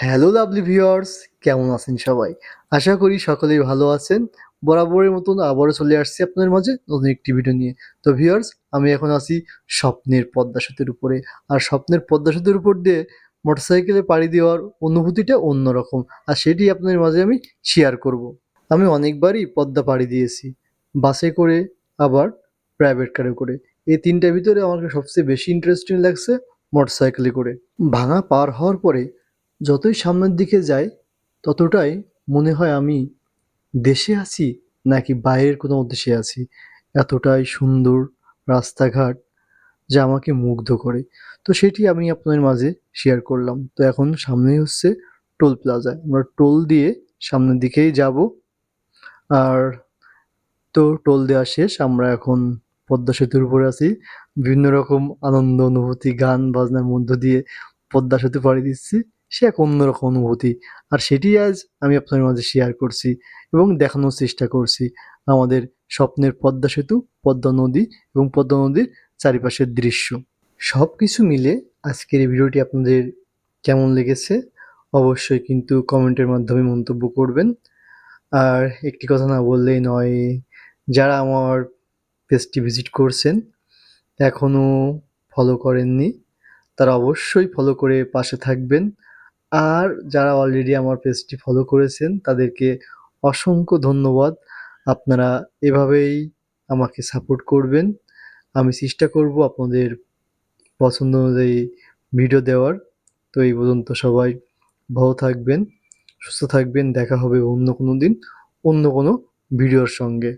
Hello lovely viewers, কেমন আছেন সবাই? আশা করি সকলেই ভালো আছেন। বরাবরের মতন আবারও চলে আসছি আপনাদের মাঝে নতুন একটি ভিডিও নিয়ে। তো ভিউয়ার্স, আমি এখন আছি স্বপ্নের পদ্মা সেতুর উপরে। আর স্বপ্নের পদ্মা সেতুর উপর দিয়ে মোটরসাইকেলে পাড়ি দেওয়ার অনুভূতিটা অন্যরকম। আর সেটি আপনাদের মাঝে আমি শেয়ার করব। আমি অনেকবারই পদ্মা পাড়ি দিয়েছি। বাসে করে, আবার প্রাইভেট কারে করে। এই তিনটার ভিতরে আমাকে সবচেয়ে বেশি ইন্টারেস্টিং লাগছে মোটরসাইকেলে করে। ভাঙা পার হওয়ার পরে যতই সামনের দিকে যাই, ততটাই মনে হয় আমি দেশে আছি নাকি বাইরের কোনো দেশে আছি। এতটাই সুন্দর রাস্তাঘাট যা আমাকে মুগ্ধ করে। তো সেটি আমি আপনাদের মাঝে শেয়ার করলাম। তো এখন সামনেই হচ্ছে টোল প্লাজা। আমরা টোল দিয়ে সামনের দিকেই যাব। আর তো টোল দেওয়া শেষ। আমরা এখন পদ্মা সেতুর উপরে আছি। বিভিন্ন রকম আনন্দ, অনুভূতি, গান, বাজনার মধ্য দিয়ে পদ্মা সেতু পাড়ি দিচ্ছি। সে এক অন্যরকম অনুভূতি। আর সেটি আজ আমি আপনাদের মাঝে শেয়ার করছি এবং দেখানোর চেষ্টা করছি আমাদের স্বপ্নের পদ্মা সেতু, পদ্মা নদী এবং পদ্মা নদীর চারিপাশের দৃশ্য। সব কিছু মিলে আজকের এই ভিডিওটি আপনাদের কেমন লেগেছে? অবশ্যই কিন্তু কমেন্টের মাধ্যমে মন্তব্য করবেন। আর একটি কথা না বললেই নয়, যারা আমার পেজটি ভিজিট করছেন, এখনও ফলো করেননি, তারা অবশ্যই ফলো করে পাশে থাকবেন। আর যারা অলরেডি আমার পেজটি ফলো করেছেন, তাদেরকে অসংখ্য ধন্যবাদ। আপনারা এভাবেই আমাকে সাপোর্ট করবেন। আমি চেষ্টা করব আপনাদের পছন্দ অনুযায়ী ভিডিও দেওয়ার। তো এই পর্যন্ত সবাই ভালো থাকবেন, সুস্থ থাকবেন। দেখা হবে অন্য কোনো দিন, অন্য কোনো ভিডিওর সঙ্গে।